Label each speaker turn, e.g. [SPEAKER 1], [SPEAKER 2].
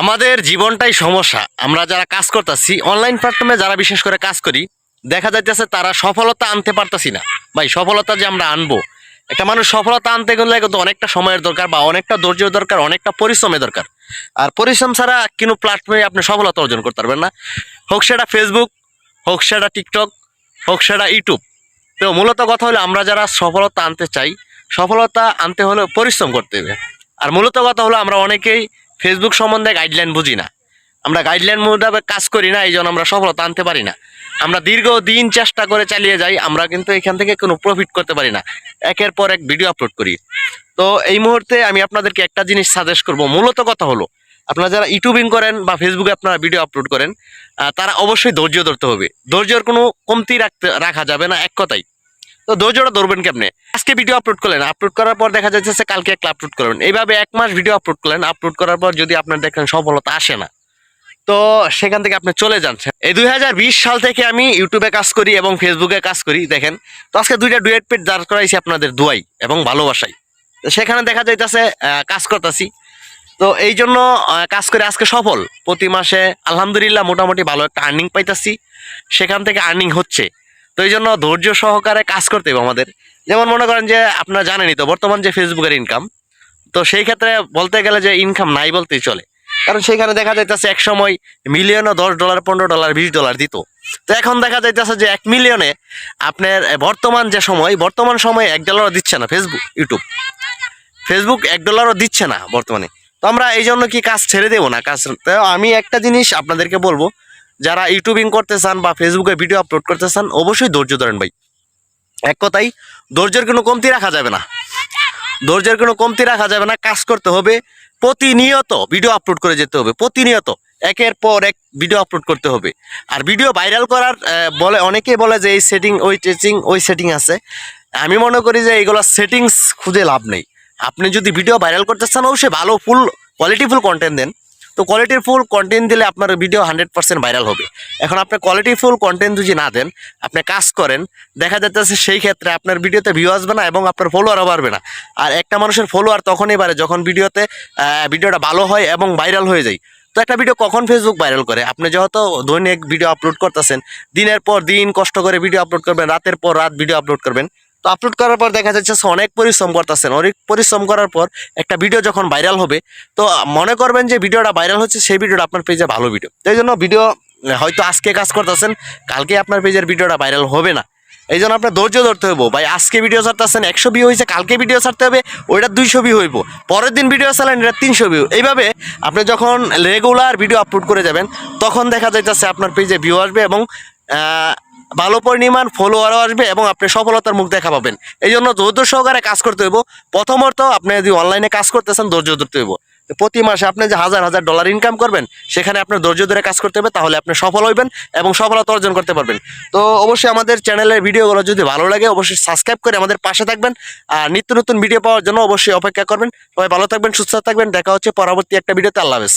[SPEAKER 1] আমাদের জীবনটাই সমস্যা। আমরা যারা কাজ করতেছি অনলাইন প্ল্যাটফর্মে যারা বিশেষ করে কাজ করি, দেখা যাইতেছে তারা সফলতা আনতে পারতাছি না। ভাই, সফলতা যে আমরা আনব, একটা মানুষ সফলতা আনতে গেলে কিন্তু অনেকটা সময়ের দরকার বা অনেকটা ধৈর্যের দরকার, অনেকটা পরিশ্রমের দরকার। আর পরিশ্রম ছাড়া কোনো প্ল্যাটফর্মে আপনি সফলতা অর্জন করতে পারবেন না। হোক সেটা ফেসবুক হোক সেটা টিকটক হোক সেটা ইউটিউব তো মূলত কথা হলো আমরা যারা সফলতা আনতে চাই, সফলতা আনতে হলে পরিশ্রম করতে হবে। আর মূলত কথা হলো আমরা অনেকেই ফেসবুক সম্বন্ধে গাইডলাইন বুঝি না। আমরা গাইডলাইন মোতাবেক কাজ করি না এই জন্য আমরা সফলতা আনতে পারি না। আমরা দীর্ঘ দিন চেষ্টা করে চালিয়ে যাই, আমরা কিন্তু এখান থেকে কোনো প্রফিট করতে পারি না। একের পর এক ভিডিও আপলোড করি। তো এই মুহূর্তে আমি আপনাদেরকে একটা জিনিস সাজেস্ট করব। মূলত কথা হলো, আপনারা যারা ইউটিউবিং করেন বা ফেসবুকে আপনারা ভিডিও আপলোড করেন তারা অবশ্যই ধৈর্য ধরতে হবে। ধৈর্যের কোনো কমতি রাখতে, রাখা যাবে না, এক কথাই তো ধৈর্যটা ধরবেন কেমনে? আজকে ভিডিও আপলোড করলেন আপলোড করার পর দেখা যাচ্ছে কালকে একটা আপলোড করবেন এইভাবে এক মাস ভিডিও আপলোড করলেন আপলোড করার পর যদি আপনার দেখেন সফলতা আসে না, তো সেখান থেকে আপনি চলে যান। এই দু হাজার বিশ সাল থেকে আমি ইউটিউবে কাজ করি এবং ফেসবুকে কাজ করি, দেখেন। তো আজকে দুইটা ডুয়েট পেট দাঁড় করাইছি আপনাদের দুয়াই এবং ভালোবাসাই। তো সেখানে দেখা যাইতেছে কাজ করতেছি। তো এই জন্য কাজ করে আজকে সফল। প্রতি মাসে আলহামদুলিল্লাহ মোটামুটি ভালো একটা আর্নিং পাইতাছি। সেখান থেকে আর্নিং হচ্ছে। তো এই জন্য ধৈর্য সহকারে কাজ করতে হবে আমাদের। যেমন মনে করেন যে আপনারা জানেনই তো, বর্তমান যে ফেসবুকের ইনকাম তো সেই ক্ষেত্রে বলতে গেলে যে ইনকাম নাই বলতেই চলে। কারণ সেখানে দেখা যাইতেছে এক সময় মিলিয়নও দশ ডলার পনেরো ডলার বিশ ডলার দিত। তো এখন দেখা যাইতেছে যে এক মিলিয়নে আপনার বর্তমান যে সময়, বর্তমান সময়ে এক ডলারও দিচ্ছে না ফেসবুক ইউটিউব ফেসবুক এক ডলারও দিচ্ছে না বর্তমানে। তো আমরা এই জন্য কি কাজ ছেড়ে দেবো না? কাজ তো আমি একটা জিনিস আপনাদেরকে বলব যারা ইউটিউবিং করতে চান বা ফেসবুকে ভিডিও আপলোড করতে চান, অবশ্যই ধৈর্য ধরেন ভাই। এক কথাই ধৈর্যের কোনো কমতি রাখা যাবে না। ধৈর্যের কোনো কমতি রাখা যাবে না, কাজ করতে হবে, প্রতিনিয়ত ভিডিও আপলোড করে যেতে হবে, প্রতিনিয়ত। একের পর এক ভিডিও আপলোড করতে হবে। আর ভিডিও ভাইরাল করার বলে, অনেকেই বলে যে এই সেটিং ওই টেচিং ওই সেটিং আছে। আমি মনে করি যে এইগুলো সেটিংস খুঁজে লাভ নেই। আপনি যদি ভিডিও ভাইরাল করতে চান, অবশ্যই ভালো ফুল কোয়ালিটিফুল কন্টেন্ট দেন। তো কোয়ালিটির ফুল কন্টেন্ট দিলে আপনার ভিডিও হান্ড্রেড পার্সেন্ট ভাইরাল হবে। এখন আপনি কোয়ালিটি ফুল কন্টেন্ট যদি না দেন, আপনি কাজ করেন, দেখা যাচ্ছে সেই ক্ষেত্রে আপনার ভিডিওতে ভিউ আসবে না এবং আপনার ফলোয়ারও বাড়বে না। আর একটা মানুষের ফলোয়ার তখনই বাড়ে যখন ভিডিওতে ভিডিওটা ভালো হয় এবং ভাইরাল হয়ে যায়। তো একটা ভিডিও কখন ফেসবুক ভাইরাল করে? আপনি যেহেতু দৈনিক ভিডিও আপলোড করতেছেন, দিনের পর দিন কষ্ট করে ভিডিও আপলোড করবেন, রাতের পর রাত ভিডিও আপলোড করবেন। তো আপলোড করার পর দেখা যাচ্ছে অনেক পরিশ্রম করতেছেন। অনেক পরিশ্রম করার পর একটা ভিডিও যখন ভাইরাল হবে, তো মনে করবেন যে ভিডিওটা ভাইরাল হচ্ছে, সেই ভিডিওটা আপনার পেজে ভালো ভিডিও এই জন্য ভিডিও হয়তো আজকে কাজ করতেছেন, কালকে আপনার পেজের ভিডিওটা ভাইরাল হবে না। এই জন্য আপনার ধৈর্য ধরতে হইব। ভাই, আজকে ভিডিও ছাড়তেছেন, একশো ভিউ হয়েছে কালকে ভিডিও ছাড়তে হবে, ওইটা দুইশো ভিউ হইব। পরের দিন ভিডিও চালান এটা তিনশো ভিউ এইভাবে আপনি যখন রেগুলার ভিডিও আপলোড করে যাবেন, তখন দেখা যাইতেছে আপনার পেজে ভিউ আসবে এবং ভালো পরিমাণ ফলোয়ারও আসবে এবং আপনি সফলতার মুখ দেখা পাবেন। এই জন্য ধৈর্য সহকারে কাজ করতে হইব। প্রথমত আপনি যদি অনলাইনে কাজ করতেছেন, ধৈর্য ধরতে হইব। প্রতি মাসে আপনি যে হাজার হাজার ডলার ইনকাম করবেন, সেখানে আপনার ধৈর্য ধরে কাজ করতে হবে, তাহলে আপনি সফল হইবেন এবং সফলতা অর্জন করতে পারবেন। তো অবশ্যই আমাদের চ্যানেলের ভিডিওগুলো যদি ভালো লাগে, অবশ্যই সাবস্ক্রাইব করে আমাদের পাশে থাকবেন। আর নিত্য নতুন ভিডিও পাওয়ার জন্য অবশ্যই অপেক্ষা করবেন। সবাই ভালো থাকবেন, সুস্থ থাকবেন। দেখা হচ্ছে পরবর্তী একটা ভিডিওতে আল্লাহ হাফেজ।